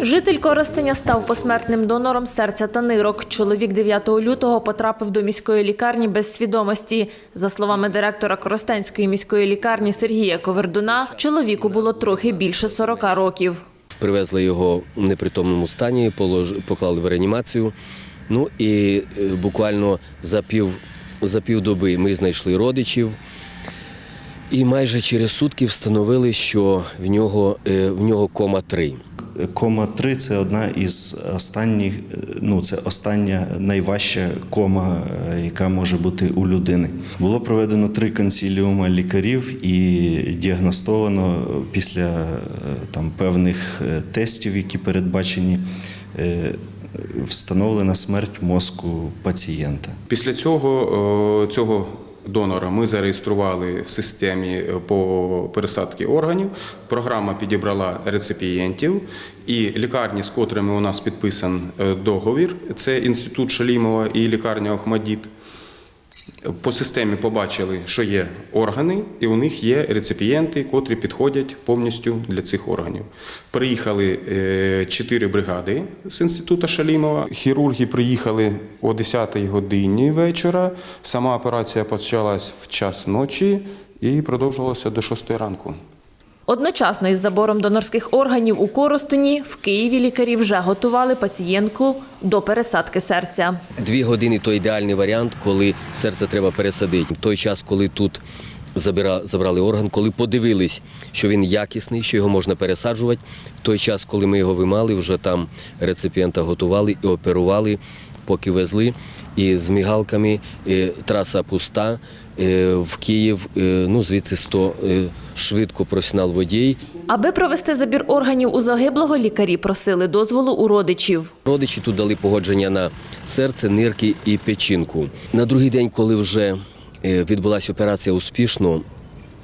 Житель Коростеня став посмертним донором серця та нирок. Чоловік 9 лютого потрапив до міської лікарні без свідомості. За словами директора Коростенської міської лікарні Сергія Ковердуна, чоловіку було трохи більше 40 років. Привезли його в непритомному стані, поклали в реанімацію. Ну і е, буквально за пів, за півдоби ми знайшли родичів. І майже через сутки встановили, що в нього, е, в нього кома 3. Кома 3 це одна із останніх, е, ну це остання найважча кома, е, яка може бути у людини. Було проведено три консіліуми лікарів і діагностовано після там певних тестів, які передбачені, встановлена смерть мозку пацієнта. Після цього, цього донора ми зареєстрували в системі е, по пересадці органів. Програма підібрала реципієнтів і лікарні, з котрими у нас підписан е, договір, це інститут Шалімова і лікарня Охмадіт. По системі побачили, що є органи, і у них є реципієнти, котрі підходять повністю для цих органів. Приїхали е, чотири бригади з інституту Шалімова. Хірурги приїхали о 10-й годині вечора. Сама операція почалась в час ночі і продовжувалася до 6 ранку. Одночасно із забором донорських органів у Коростені в Києві лікарі вже готували пацієнтку до пересадки серця. Дві години то ідеальний варіант, коли серце треба пересадити. В той час, коли тут забрали орган, коли подивились, що він якісний, що його можна пересаджувати. В той час, коли ми його виймали, вже там реципієнта готували і оперували, поки везли. І з мігалками е, траса пуста. е, В Київ, е, ну звідси 100 е, швидко професіонал водій. Аби провести забір органів у загиблого, лікарі просили дозволу у родичів. Родичі тут дали погодження на серце, нирки і печінку. На другий день, коли вже відбулася операція успішно,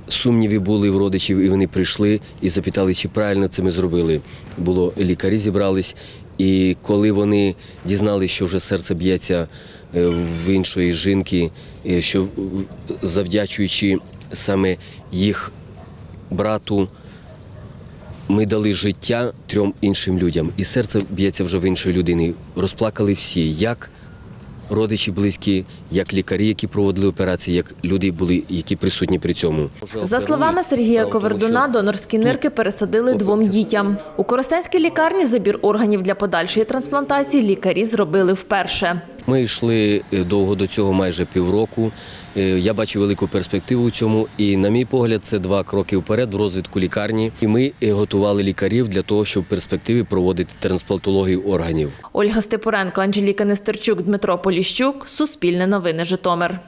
сумніви були в родичів, і вони прийшли і запитали, чи правильно це ми зробили. Було лікарі зібрались, і коли вони дізналися, що вже серце б'ється е, в іншої жінки, е, що завдячуючи саме їх брату. Ми дали життя трьом іншим людям, і серце б'ється вже в іншої людини. Розплакали всі, як родичі близькі, як лікарі, які проводили операції, як люди були, які присутні при цьому. За словами Сергія Ковердуна, донорські нирки пересадили двом дітям. У Коростенській лікарні забір органів для подальшої трансплантації лікарі зробили вперше. Ми йшли е, довго до цього, майже півроку. Е, Я бачу велику перспективу у цьому, і, на мій погляд, це два кроки вперед в розвитку лікарні. І ми е, готували лікарів для того, щоб в перспективі проводити трансплантологію органів. Ольга Степуренко, Анжеліка Нестерчук, Дмитро Поліщук. Суспільне новини Житомир.